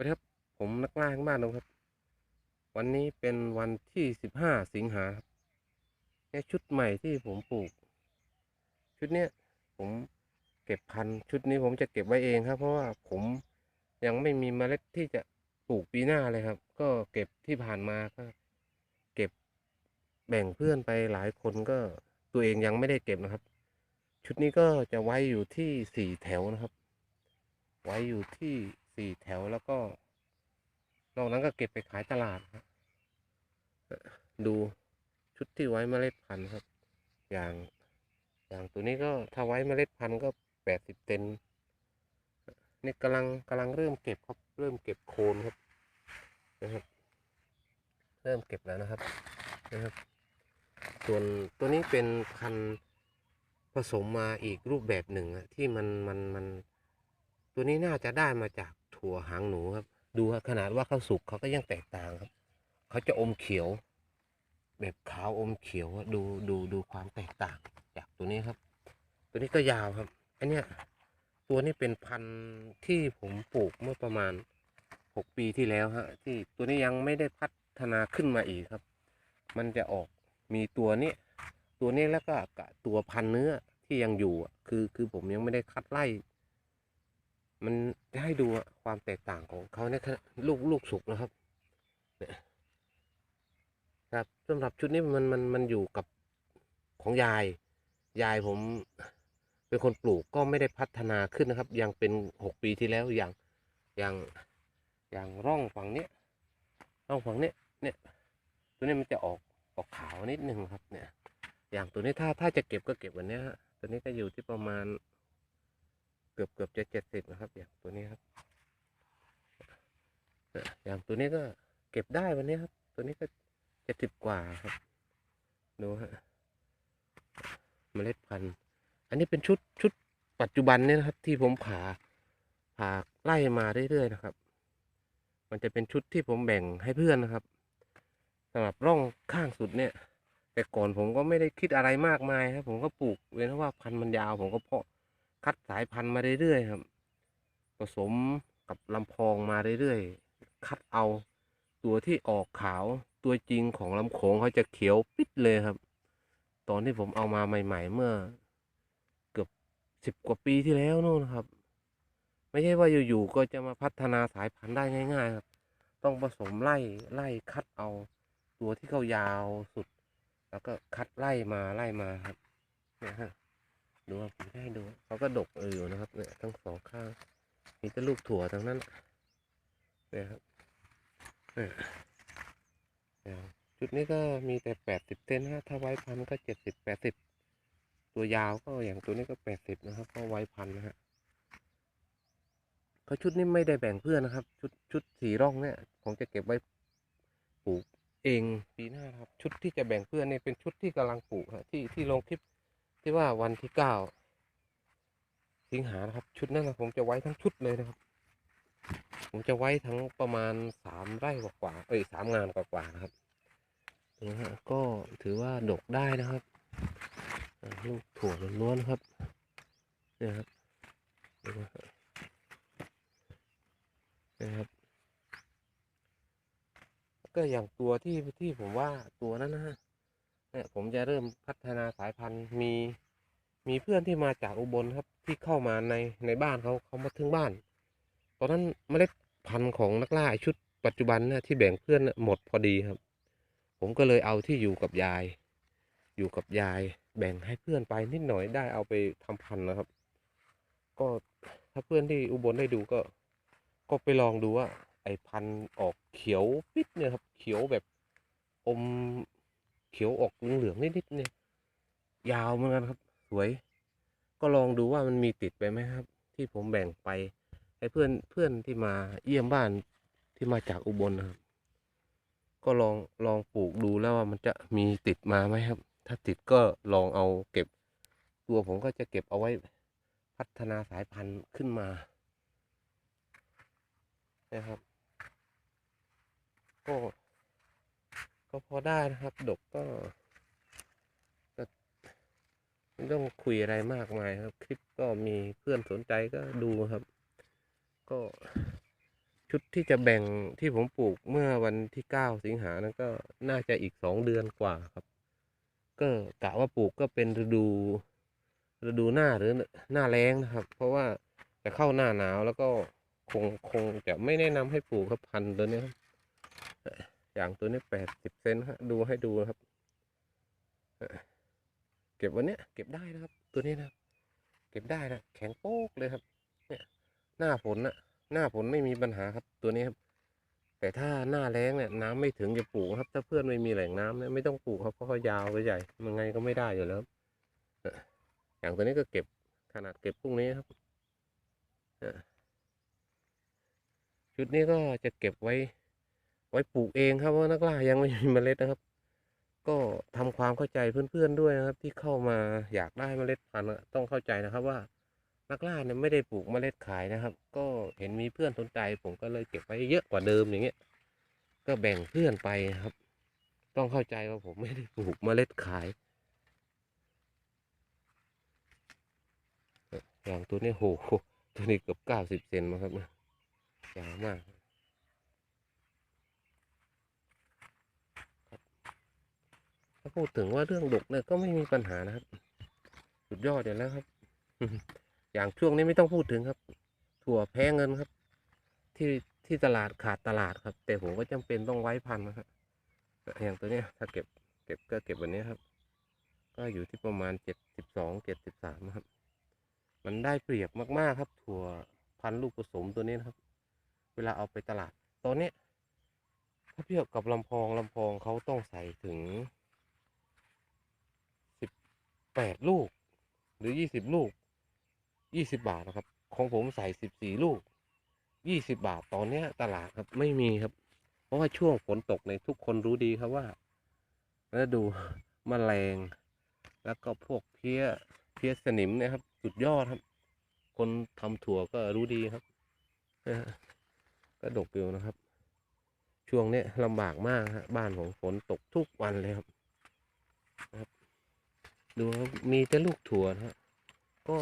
วัสดีครับ ผมนักล่าข้างบ้านนงครับ วันนี้เป็นวันที่สิบห้าสิงหาครับเนี่ยชุดใหม่ที่ผมปลูก ชุดเนี้ยผมเก็บพันชุดนี้ผมจะเก็บไว้เองครับ เพราะว่าผมยังไม่มีเมล็ดที่จะปลูกปีหน้าเลยครับ ก็เก็บที่ผ่านมาก็เก็บแบ่งเพื่อนไปหลายคนก็ตัวเองยังไม่ได้เก็บนะครับ ชุดนี้ก็จะไว้อยู่ที่สี่แถวนะครับ ไว้อยู่ที่ สี่แถวแล้วก็ นอกนั้นก็เก็บไปขายตลาดครับดูชุดที่ไว้เมล็ดพันธุ์ครับ อย่าง อย่างตัวนี้ก็ถ้าไว้เมล็ดพันธุ์ก็แปดสิบเซนนี่กำลังกำลังเริ่มเก็บครับ เริ่มเก็บโคนครับนะครับ เริ่มเก็บแล้วนะครับนะครับ ส่วนตัวนี้เป็นพันธุ์ผสมมาอีกรูปแบบหนึ่งอะที่มันมันมัน ตัวนี้น่าจะได้มาจาก ถั่วหางหนูครับ ดูครับขนาดว่าเขาสุกเขาก็ยังแตกต่างครับเขาจะอมเขียว แบบขาวอมเขียวดูดูดูความแตกต่างจากตัวนี้ครับ ตัวนี้ก็ยาวครับอันเนี้ยตัวนี้เป็นพันธุ์ที่ผมปลูกเมื่อประมาณหกปีที่แล้วฮะที่ตัวนี้ยังไม่ได้พัฒนาขึ้นมาอีกครับ มันจะออกมีตัวนี้ตัวนี้แล้วก็ตัวพันเนื้อที่ยังอยู่คือคือผมยังไม่ได้คัดไล่ มันจะให้ดูอะความแตกต่างของเขาเนี่ยลูกลูกสุกนะครับเนี่ยครับสำหรับชุดนี้มันมันมันอยู่กับของยาย ยายผมเป็นคนปลูกก็ไม่ได้พัฒนาขึ้นนะครับ ยังเป็นหกปีที่แล้วอย่างอย่างอย่างร่องฝั่งเนี้ยร่องฝั่งเนี้ยเนี่ยตัวนี้มันจะออกออกขาวนิดนึงครับเนี่ย อย่างตัวนี้ถ้าถ้าจะเก็บก็เก็บวันนี้ฮะตัวนี้ก็อยู่ที่ประมาณ กือบเกือบจะเจ็ดสิบนะครับอย่างตัวนี้ครับอย่างตัวนี้ก็เก็บได้วันนี้ครับ ตัวนี้ก็เจ็ดสิบกว่าครับดูฮะเมล็ดพันธุ์ อันนี้เป็นชุดชุดปัจจุบันเนี่ยนะครับ ที่ผมผ่าผ่าไล่มาเรื่อยๆนะครับ มันจะเป็นชุดที่ผมแบ่งให้เพื่อนนะครับสำหรับร่องข้างสุดเนี่ย แต่ก่อนผมก็ไม่ได้คิดอะไรมากมายครับ ผมก็ปลูกเว้นว่าพันธุ์มันยาวผมก็เพาะ คัดสายพันธุ์มาเรื่อยๆครับ ผสมกับลำพองมาเรื่อยๆ คัดเอาตัวที่ออกขาวตัวจริงของลำโขงเขาจะเขียวปิดเลยครับ ตอนที่ผมเอามาใหม่ ๆ เมื่อ เกือบสิบกว่าปีที่แล้วนู่นครับ ไม่ใช่ว่าอยู่ๆก็จะมาพัฒนาสายพันธุ์ได้ง่าย ๆ ครับ ต้องผสมไล่ไล่คัดเอา ตัวที่เขายาวสุด แล้วก็คัดไล่มาไล่มาครับเนี่ยฮะ ดูว่าผมให้ดูเขาก็ดกเอออยู่นะครับเนี่ยทั้งสองข้างมีแต่ลูกถั่วทั้งนั้นเนี่ยครับเนี่ยนะจุดนี้ก็มีแต่แปดสิบเซนนะถ้าไว้พันก็เจ็ดสิบแปดสิบตัวยาวก็อย่างตัวนี้ก็แปดสิบนะครับ ก็ไว้พันนะฮะก็ชุดนี้ไม่ได้แบ่งเพื่อนนะครับ ชุดชุดสีร่องเนี่ยผมจะเก็บไว้ปลูกเองปีหน้าครับ ชุดที่จะแบ่งเพื่อนเนี่ยเป็นชุดที่กำลังปลูกฮะที่ที่ลงคลิป ที่ว่าวันที่เก้าสิงหานะครับ ชุดนั้นนะผมจะไว้ทั้งชุดเลยนะครับ ผมจะไว้ทั้งประมาณสามไร่กว่าๆเอ้ยสามงานกว่าๆนะครับนะฮะก็ถือว่าดกได้นะครับลูกถั่วล้วนๆครับเนี่ยครับดูนะฮะนะครับ ก็อย่างตัวที่ที่ผมว่าตัวนั้นนะฮะ เนี่ยผมจะเริ่มพัฒนาสายพันธุ์มีมีเพื่อนที่มาจากอุบลครับที่เข้ามาในในบ้านเขาเขามาถึงบ้าน ตอนนั้นเมล็ดพันธุ์ของนักล่าชุดปัจจุบันนะที่แบ่งเพื่อนนะหมดพอดีครับ ผมก็เลยเอาที่อยู่กับยาย อยู่กับยาย แบ่งให้เพื่อนไปนิดหน่อยได้เอาไปทำพันธุ์นะครับ ก็ถ้าเพื่อนที่อุบลได้ดูก็ ก็ไปลองดูว่า ไอ้พันธุ์ออกเขียวปิดเนี่ยครับ เขียวแบบอม เขียวออกเหลืองๆนิดๆเนี่ยยาวเหมือนกันครับ สวย ก็ลองดูว่ามันมีติดไปไหมครับ ที่ผมแบ่งไปให้เพื่อนเพื่อนที่มาเยี่ยมบ้านที่มาจากอุบลนะครับ ก็ลองลองปลูกดูแล้วว่ามันจะมีติดมาไหมครับ ถ้าติดก็ลองเอาเก็บ ตัวผมก็จะเก็บเอาไว้พัฒนาสายพันธุ์ขึ้นมานะครับก็ ก็พอได้นะครับ ดกก็ก็ไม่ต้องคุยอะไรมากมายครับ คลิปก็มีเพื่อนสนใจก็ดูครับ ก็ชุดที่จะแบ่งที่ผมปลูกเมื่อวันที่เก้าสิงหานั้นก็น่าจะอีกสองเดือนกว่าครับ ก็กะว่าปลูกก็เป็นฤดูฤดูหน้าหรือหน้าแล้งนะครับ เพราะว่าจะเข้าหน้าหนาวแล้วก็คงคงจะไม่แนะนำให้ปลูกครับพันธุ์ตัวนี้ครับ อย่างตัวนี้แปดสิบเซนฮะดูให้ดูนะครับ เก็บวันเนี้ยเก็บได้นะครับ ตัวนี้นะครับ เก็บได้นะแข็งโป๊กเลยครับ เนี่ยหน้าฝนนะหน้าฝนไม่มีปัญหาครับ ตัวนี้ครับ แต่ถ้าหน้าแล้งเนี่ยน้ำไม่ถึงจะปลูกครับ ถ้าเพื่อนไม่มีแหล่งน้ำเนี่ยไม่ต้องปลูกครับเพราะเขายาวไปใหญ่มันไงก็ไม่ได้อยู่แล้วครับอย่างตัวนี้ก็เก็บขนาดเก็บพรุ่งนี้ครับชุดนี้ก็จะเก็บไว้ ไว้ปลูกเองครับเพราะนักล่ายังไม่มีเมล็ดนะครับ ก็ทำความเข้าใจเพื่อนๆด้วยนะครับ ที่เข้ามาอยากได้เมล็ดพันธุ์ต้องเข้าใจนะครับว่านักล่าเนี่ยไม่ได้ปลูกเมล็ดขายนะครับ ก็เห็นมีเพื่อนสนใจ ผมก็เลยเก็บไว้เยอะกว่าเดิมอย่างเงี้ย ก็แบ่งเพื่อนไปครับ ต้องเข้าใจว่าผมไม่ได้ปลูกเมล็ดขาย อย่างตัวนี้โหตัวนี้เกือบเก้าสิบเซนมาครับยาวมาก ถ้าพูดถึงว่าเรื่องดกเนี่ยก็ไม่มีปัญหานะครับ สุดยอดอยู่แล้วครับ อย่างช่วงนี้ไม่ต้องพูดถึงครับ ถั่วแพงเงินครับ ที่ที่ตลาดขาดตลาดครับ แต่ผมก็จำเป็นต้องไว้พันนะครับอย่างตัวเนี้ยถ้าเก็บเก็บก็เก็บวันนี้ครับ ก็อยู่ที่ประมาณเจ็ดสิบสองเจ็ดสิบสามครับ มันได้เปรียบมากๆครับ ถั่วพันลูกผสมตัวนี้นะครับ เวลาเอาไปตลาดตอนนี้ถ้าเทียบกับลำพองลำพองเขาต้องใส่ถึง แปดลูก หรือยี่สิบลูกยี่สิบาทนะครับ ของผมใส่สิบสี่ลูกยี่สิบาทตอนเนี้ยตลาดครับไม่มีครับ เพราะว่าช่วงฝนตกในทุกคนรู้ดีครับว่าแล้วดูแมลง แล้วก็พวกเพี้ยเพี้ยสนิมนะครับ สุดยอดครับ คนทำถั่วก็รู้ดีครับนะฮะก็ดกอยู่นะครับ ช่วงเนี้ยลำบากมากฮะบ้านของฝนตกทุกวันเลยครับ ดูครับมีแต่ลูกถั่วนะฮะก็